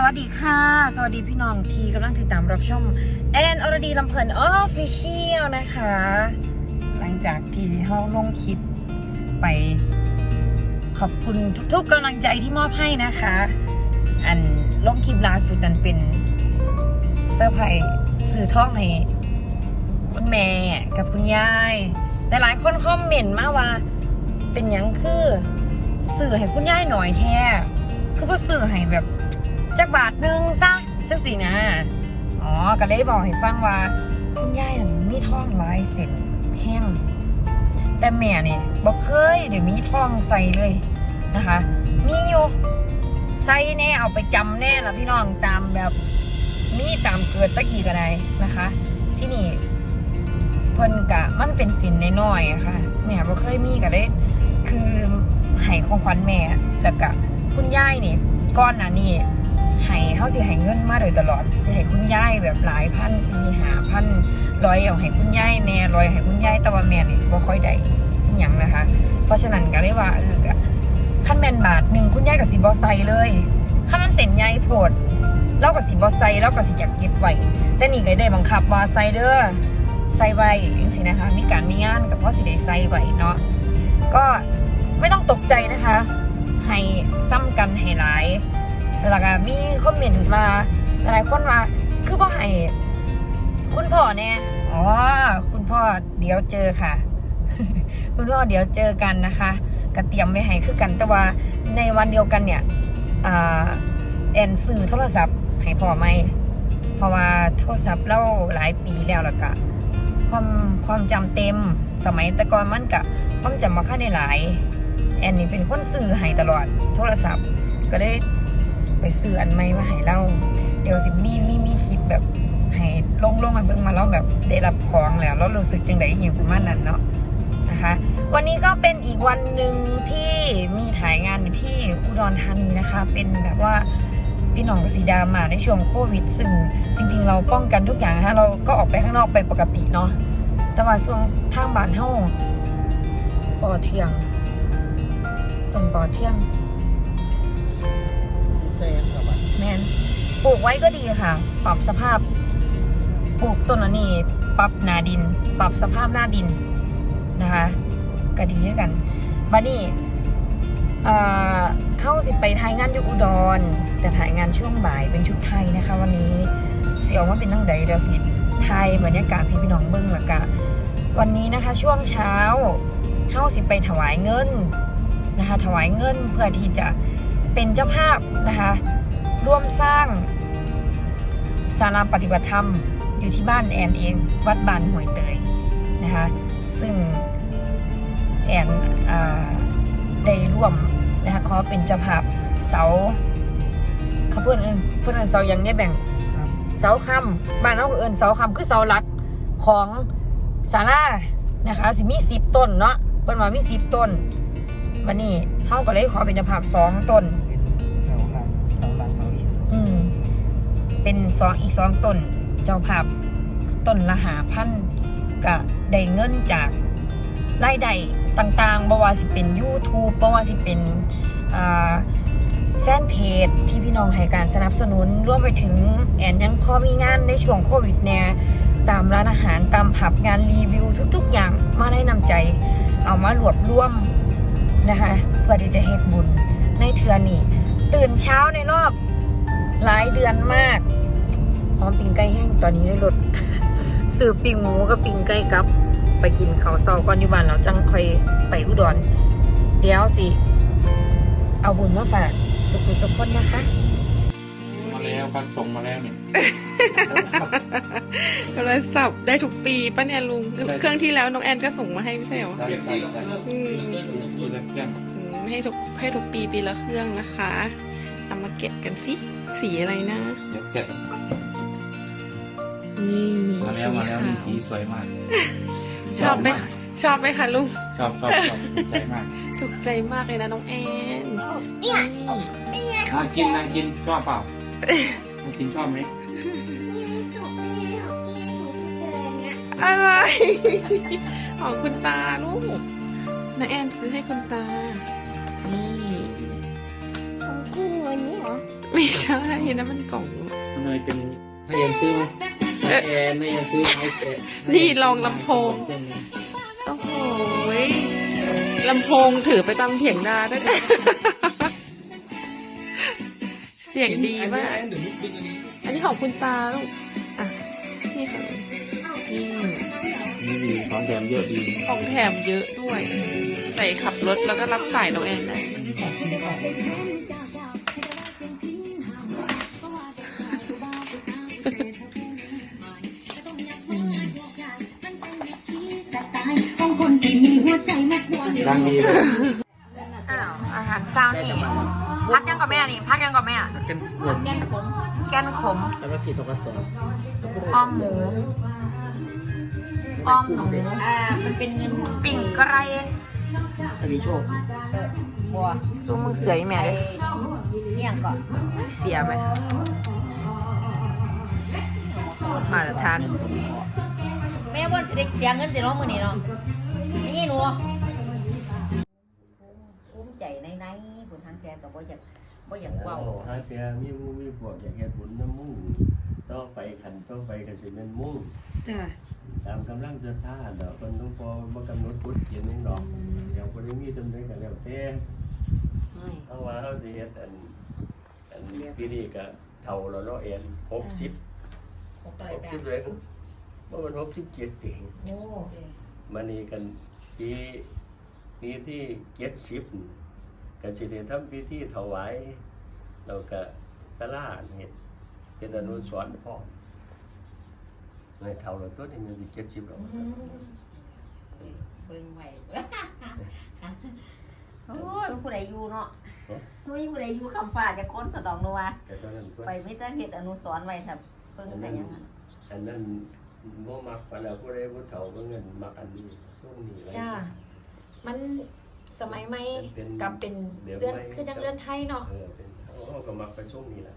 สวัสดีค่ะ สวัสดีพี่น้องที่กำลังติดตามรับชมแอนอรดีลำเพลินออฟฟิเชียลนะคะ หลังจากที่เขาลงคลิปไป ขอบคุณทุกๆกำลังใจที่มอบให้นะคะ อันลงคลิปล่าสุดนั้นเป็นเซอร์ไพรส์สื่อท่องให้คุณแม่กับคุณยาย หลายๆคนคอมเมนต์มาว่า เป็นยังคือสื่อให้คุณยายหน่อยแท้คือว่าสื่อให้แบบ จักบาทหนึงซะจังสินะอ๋อก็เลยบอกให้ฟังว่า คุณยายน่ะมีท่องหลายเส้นแห้งแต่แม่เนี่ยบอกเคยเดี๋ยวมีท่องใส่เลยนะคะ มีอยู่ใส่แน่เอาไปจำแน่ละพี่น้องตามแบบมีตามเกิดตะกี้ก็ได้นะคะ ที่นี่เพิ่นกะมันเป็นสินน้อยๆะค่ะแม่บ่เคยมีก็ได้ คือให้ของขวัญแม่แล้วก็คุณยายนี่ก้อนหนะนี่ เฮาสิให้เงินมาโดยตลอดสิให้คุณยายแบบหลายพันสี่หาพันร้อยเอาให้คุณยายแน่ร้อยให้คุณยายแต่ว่าแม่นี่สิบ่ค่อยได้อีหยังนะคะ เพราะฉะนั้นก็เลยว่าเออก็ขั้นแมนบาทหนึ่งคุณยายกับสิบ่ใส่เลยขั้นมันเส้นใหญ่โพดเล่ากับสิบ่ใส่เล่ากับสิอยากเก็บไว้แต่นี่ก็ได้บังคับว่าใส่เด้อใส่ไว้จังซี่นะคะ มีการมีงานกับพ่อสิได้ใส่ไว้เนาะก็ไม่ต้องตกใจนะคะ ให้ซ้ำกันให้หลาย แล้วก็มีคอมเมนต์มาหลายคนว่าคือพ่อให้คุณพ่อเนี่ยอ๋อคุณพ่อเดี๋ยวเจอค่ะ คุณพ่อเดี๋ยวเจอกันนะคะก็เตรียมไว้ให้คือกันแต่ว่าในวันเดียวกันเนี่ยอแอนซื้อโทรศัพท์ให้พ่อไหมเพราะว่าโทรศัพท์เล่าหลายปีแล้วล้วก็ความความจำเต็มสมัยแต่ก่อนมันกะความจำมาค่าในหลาย แอนนี่เป็นคนซื้อให้ตลอดโทรศัพท์ ก็ได้ ไปซื้ออันใหม่มาให้เราเดี๋ยวสิมีมีมีคลิปแบบให้ลงลงมาเบิ่งมาแล้วแบบได้รับของแล้วแล้วรู้สึกจังไดอย่างประมาณนั้นเนาะนะคะวันนี้ก็เป็นอีกวันหนึ่งที่มีถ่ายงานอยู่ที่อุดรธานีนะคะ เป็นแบบว่าพี่น้องกบสีดามาในช่วงโควิด ซึ่งจริง ๆ เราป้องกันทุกอย่างนะคะเราก็ออกไปข้างนอกไปปกติเนาะแต่ว่าช่วงทางบ้านเฮาปอเทียงต้นปอเทียง แซนกับแมนปลูกไว้ก็ดีค่ะ ปรับสภาพ ปลูกต้นอันนี้ปรับหนาดิน ปรับสภาพหน้าดินนะคะก็ดีด้วยกันวันนี้เอ่อเฮาสิไปถ่ายงานอยู่อุดร แต่ถ่ายงานช่วงบ่ายเป็นชุดไทยนะคะ วันนี้เสียวว่าเป็นตั้งใดเดี๋ยวสิไทยบรรยากาศให้พี่น้องเบิ้งละกะวันนี้นะคะช่วงเช้าเฮาสิไปถวายเงินนะคะถวายเงินเพื่อที่จะ เป็นเจ้าภาพนะคะ ร่วมสร้างศาลาปฏิบัติธรรมอยู่ที่บ้านแอนเอง วัดบานห้วยเตยนะคะ ซึ่งแอนอ่าได้ร่วมนะคะขอเป็นเจ้าภาพเสาเขาเพื่อนเอิ้นเพื่อนเอิ้นเสาอย่างเนี้ยแบ่งครับเสาคำบ้านเราก็เอินเสาคำคือเสาหลักของศาลานะคะสิมีสิบต้นเนาะเพิ่นว่ามีสิบต้นวันนี้เฮาก็เลยขอเป็นเจ้าภาพสองต้น เป็นสองอีกสองต้นเจ้าภาพต้นละหาพันก็ได้เงินจากรายได้ต่างๆบ่ว่าสิเป็น YouTube บ่ว่าสิเป็นแฟนเพจที่พี่น้องให้การสนับสนุนร่วมไปถึงแอนยังพอมีงานในช่วงโควิดเนี่ยตามร้านอาหารตามผับงานรีวิวทุกๆ อย่างมาได้นำใจ เอามารวบรวมนะคะเพื่อที่จะเฮ็ดบุญในเทือนี้ตื่นเช้าในรอบ หลายเดือนมากพร้อมปิงไก่แห้งตอนนี้ได้รถซื้อปิงหมูกับปิงไก่กลับ ไปกินข้าวเช้าก่อนอยู่บ้านเราจังค่อยไปอุดรเดี๋ยวสิ เอาบุญมาฝากสุขุสุขคนนะคะมาแล้วครับส่งมาแล้วเนี่ยโทรศัพท์ได้ทุกปีป้าเนี่ยลุงเครื่องที่แล้วน้องแอนก็ส่งมาให้ไม่ใช่เหรอใช่ใช่ใช่อืมดูเลยเครื่องอืมให้ทุกให้ทุกปีปีละเครื่องนะคะเอามาเก็บกันสิ สีอะไรนะเดี๋ยวเจ็ดนี่มาแล้วมาแล้วนี่สีขสวยมาก ชอบไหมมากชอบไหมคะลุง ชอบชอบชอบถูกใจมาก ถูกใจมากเลยนะน้องแอนนี่น่ากินน่ากินชอบเปล่าน่ากินชอบไหมอะไรของคุณตาลูกน้าแอนซื้อให้คุณตา นี่ของกินวันนี้เหรอ ไม่ใช่นะมันกล่อง มันเลยเป็นถ้ายังซื้อไหมถ้าแอนถ้ายังซื้อเอาแกะนี่ลองลำโพง โอ้โหยลำโพงถือไปตามเถียงนาด้วยนะเสียงดีมากเดี๋ยวนิดนึงอันนี้อันนี้ของคุณตาลูกอะ นี่ค่ะอืมนี่ดีของแถมเยอะดีของแถมเยอะด้วย ใส่ขับรถแล้วก็รับสายน้องแอนได้ องชิ้นของของคนที่มีหัวใจนักบวชดังดีเลยอ้าวอาหารเช้านี่พักยังกับแม่นี่พักยังกับแม่เป็นผมแกนขมแล้วก็ขีดตกกระสอบอ้อมหมูอ้อมหนูอ่ามันเป็นเงินปิ่งไก่ทวีโชคบัวซูมึงเสืออีแม่ไอ้เลยเนี่ยก่อนเสียไหมมาตรฐานแม่วันสิได้เสียเงินสิเนาะมื้อนี้เนาะนี่หนู ภูมิใจในในๆผู้ทางแกก็บ่อยากบ่อยากเว้าฮาเตียมีหมู่มีพวกอยากเฮ็ดบุญน้ำมุ่งต่อไปขันต่อไปก็สิเป็นมุ่งจ้ะตามกำลังศรัทธาดอกคนต้องพอบ่กำหนดพุทธเขียนหยังดอกอย่างบ่ได้มีจำได้ก็แล้วแต่เอาว่าเฮาสิเฮ็ดอันอันปีนี้ก็เฒ่าแล้วเนาะเอ็น60 60เลยบ่มัน67เองโอ้มานี่กัน ปีปีที่70ก็สิได้ทำพิธีถวายแล้วก็ศาลาเฮ็ดเป็นอนุสรณ์พ่อมในเท่าเราตัวนี้มันมีเจ็ดสิบแล้วเบิ่งไว้โอ้ยมันผู้ใดอยู่เนาะมันมีผู้ใดอยู่คำฟ้าจะค้นสะดองนัวแต่ตอนนั้นก็ไปมิตรเฮ็ดอนุสรณ์ไว้ครับเพิ่งไปยังนั้นอันนั้น โมมักฝันแล้วผู้ใดผู้เฒ่าเพิ่งเงินมักอันนี้ส่งนี่ไว้จ้า มันสมัยใหม่เป็นกับเป็นดี๋ยวเลื่อนไม่คือจังเลื่อนไทยเนาะเออเป็นเขาเขาก็มักไปส่งนี่แหละ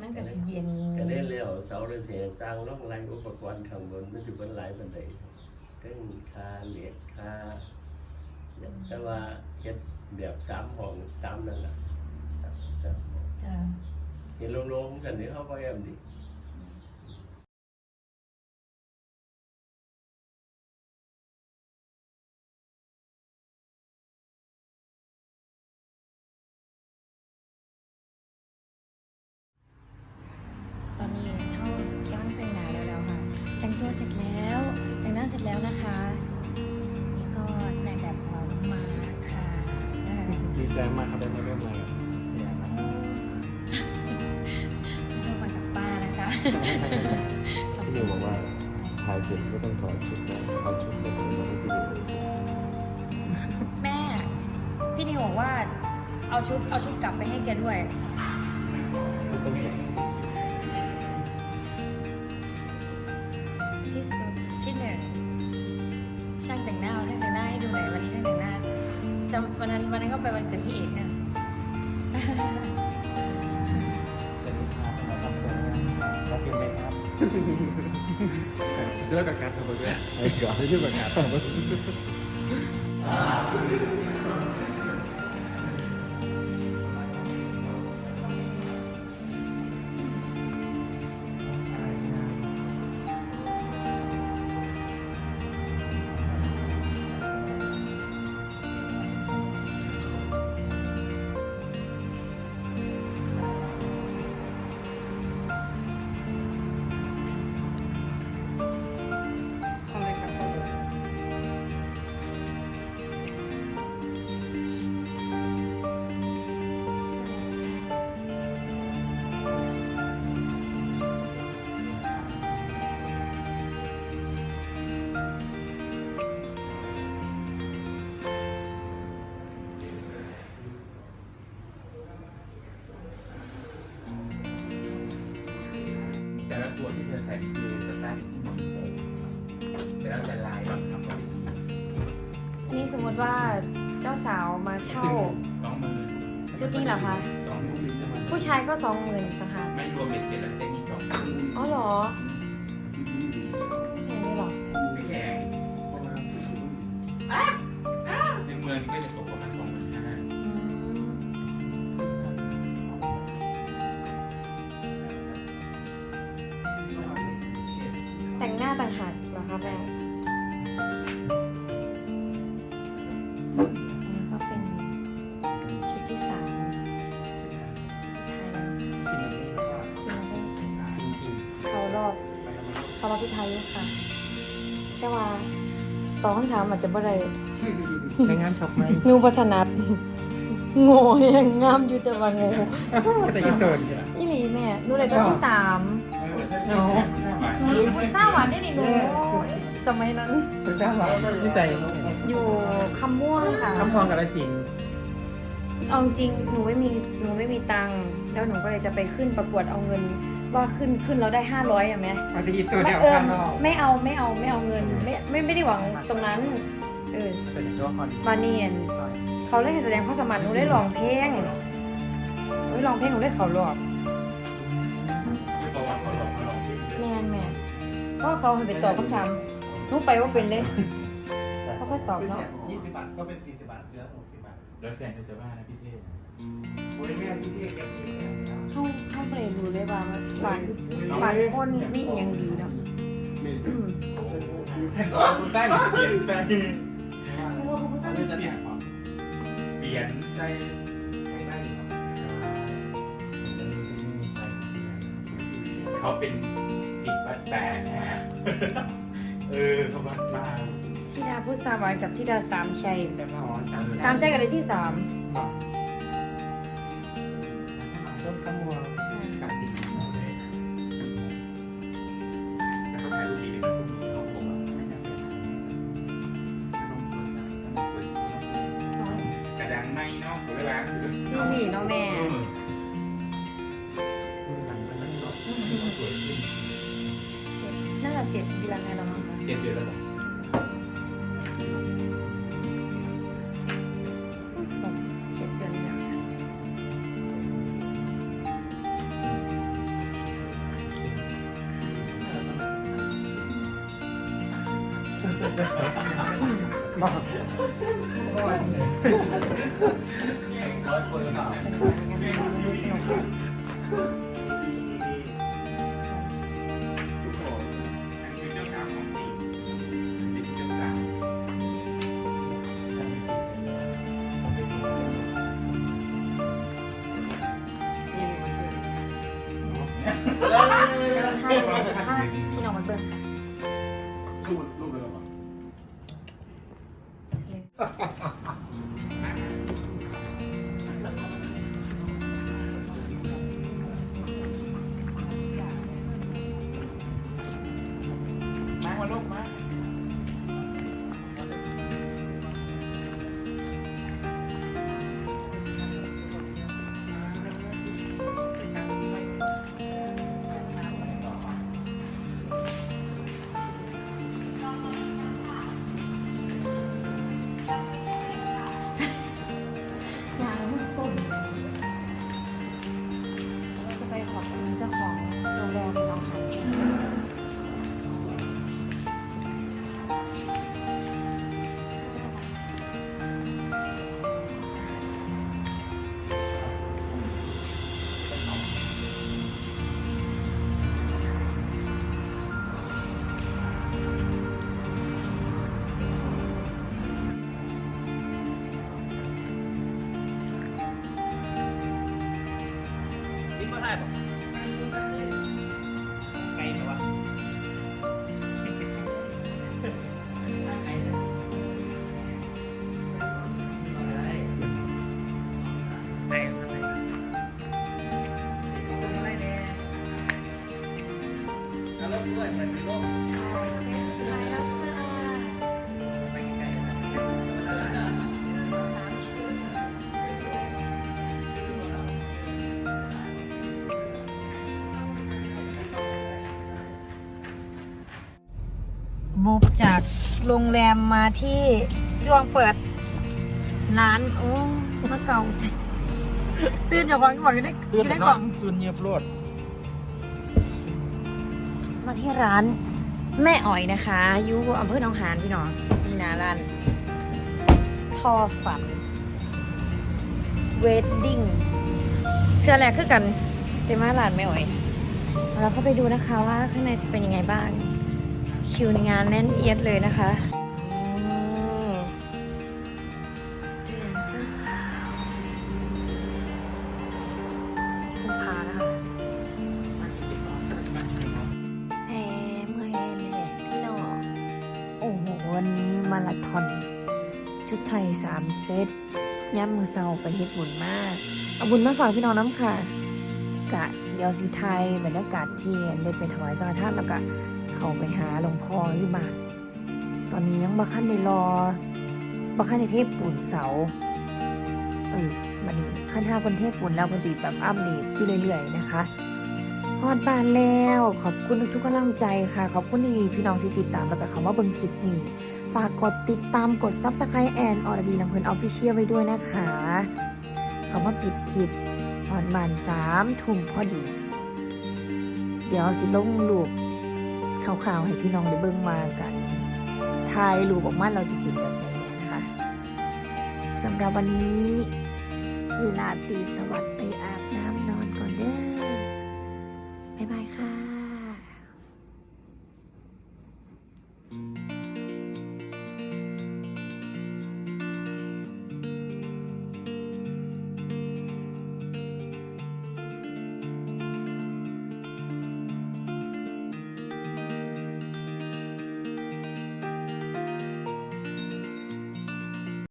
มันก็สิเย็นก็ได้แล้วเสาเรือนเสียสร้างร่องไรอุปกรณ์ข้างบนมันสิเป็นหลายปันใดเรื่องคาเหล็กคาแต่ว่าเฮ็ดแบบสามห้องสามนั่นแหละครับสามห้องจ้าเห็นโล่งๆกันนี่เขาก็แอมดิ ต่งตัวเสร็จแล้ว แต่งหน้าเสร็จแล้วนะคะ นี่ก็ในแบบของเราน้องมาค่ะเออดีใจมากครับได้มาร่วมงานเนี่ยนะเรามากับป้านะคะพี่นิวบอกว่าถ่ายเสร็จก็ต้องถอดชุดแล้วเอาชุดมาให้พี่นิวเลยแม่ พี่นิวบอกว่าเอาชุดเอาชุดกลับไปให้แกด้วย จำวันนั้นวันนั้นก็ไปวันเกิดพี่เอกเนี่ยสวัสดีครับมาทำตัวเราฟิลเมคอัพเลิกกับการทำไปด้วยไอ้ก่อนไม่ใช่แบบการทำไปเข้า นี้เหรอคะสองมื่งใช่ไหมผู้ชายก็สองหมื่นต่างหากไม่รวมเบ็ดเสร็จแล้วเซ็ตมีสองหมื่นอ๋อเหรอแพงไหมเหรอไม่แพงในึ่งหมื่นก็จะตกประมาณสองหมื่นห้าอืแต่งหน้าต่างหากเหรอคะแม่ ตอบคำถามอาจจะบ่ได้ในงานช็อปไหมหนูพัฒนัดโง่ยังงามอยู่แต่ว่าโง่แต่ยังโดนอยู่นะอีหลีแม่หนูเลยตัวที่สามเออถ้าชอบหน้าหวานหนูคุณทราบหวานได้นี่หนูสมัยนั้นไปทราบว่านิสัยอยู่คำม่วงค่ะคำพองกับอะไรสิงเอาจริงหนูไม่มีหนูไม่มีตังค์แล้วหนูก็เลยจะไปขึ้นประกวดเอาเงิน ว่าขึ้นขึ้นเราได้ห้าร้อยอะแม่เอาไปอีตัวไม่เดียวเออข้างนอกไม่เอาไม่เอาไม่เอาเงินไม่ไม่ไม่ได้หวังตรงนั้นเออแต่อย่างตัวคอนบาเนียนเขาเลยให้แสดงความสามารถหนูได้ร้องเพลงหนูได้ร้องเพลงหนูได้เขารอบคือประวัติเขาหลอกเขาหลอกที่แม่นแม่เพราะว่าเขาให้ไปตอบคำถามหนูไปว่าเป็นเลยเขาค่อยตอบเนาะ ยี่สิบบาทก็เป็นสี่สิบบาทเหลือหกสิบบาท แล้วแฟนเธอจะว่านะพี่เท่ โอ้ยแม่พี่เท่เก็บชิปแล้วนะครับเขาเขาไม่ได้รู้เลยว่าบางบางคนมีอหย่างดีเนาะอืมแฟนเราคุณได้เปลี่ยนแฟนอันนี้จะแถมเหรอเปลี่ยนใจแข่งได้อยู่ครับเขาเป็นจิตวัดแต่นะเออเขาวัดมาธิดาพุทธสาวรกับธิดาสามชัยอ๋อสามสามชัยกับเลยที่สามส้ นาะแม่เออมือหันไปนั่งรถสวยขึ้นเจ็ดน่าจะเจ็ดเดือนแล้วมั้งคะเจ็ดเดือนแล้วบอกแบบเจ็ดเดือนแล้วบอกร้อยคนหรือเปล่า พี่น้องมันเบิ่งค่ะ ม บุบจากโรงแรมมาที่จวงเปิดร้าน โอ้มาเก่า ตื่นจากความที่บอกอยู่ในอยู่ในกล่อง ตื่นเงียบรวด มาที่ร้านแม่อ๋อยนะคะอยู่อำเภอหนองหานพี่น้องนี่นะร้านทอฝันเวดดิ้งเชื่อแรกคือกันเต็มมาร้านแม่อ๋อย เราเข้าไปดูนะคะว่าข้างในจะเป็นยังไงบ้าง คิวในงานแน่นเอียดเลยนะคะ ย่ำมือเซาไปเฮ็ดบุญมากเอาบุญมาฝากพี่น้องน้ำค่ะกะเดียวสีไทยบรรยากาศที่ได้ไปถวายสังฆทานแล้วก็เข้าไปหาหลวงพ่ออยู่บ้านตอนนี้ยังบัคันได้รอบัคันในเทพปุ่นเสาเออบันนี้ขั้นห้าคนเทพปุ่นแล้วพอดีแบบอัปเดตอยู่เรื่อยๆนะคะฮอดบ้านแล้วขอบคุณทุกกำลังใจค่ะ ขอบคุณที่พี่น้องที่ติดตามแล้วก็เขามาเบิ่งคลิปนี้ ฝากกดติดตามกด Subscribe แอนออร์ดีลำเพลินออฟฟิเชียลไว้ด้วยนะคะ เขามาปิดคลิปตอนบ่านสามทุ่มพอดี เดี๋ยวสิลงรูปข่าวๆให้พี่น้องได้เบิ่งมากันทายรูปออกมาเราจะเป็นแบบไหนนะคะสำหรับวันนี้ลาตีสวัสดิ์ไปอาบน้ำนอนก่อนเด้อบ๊ายบายค่ะ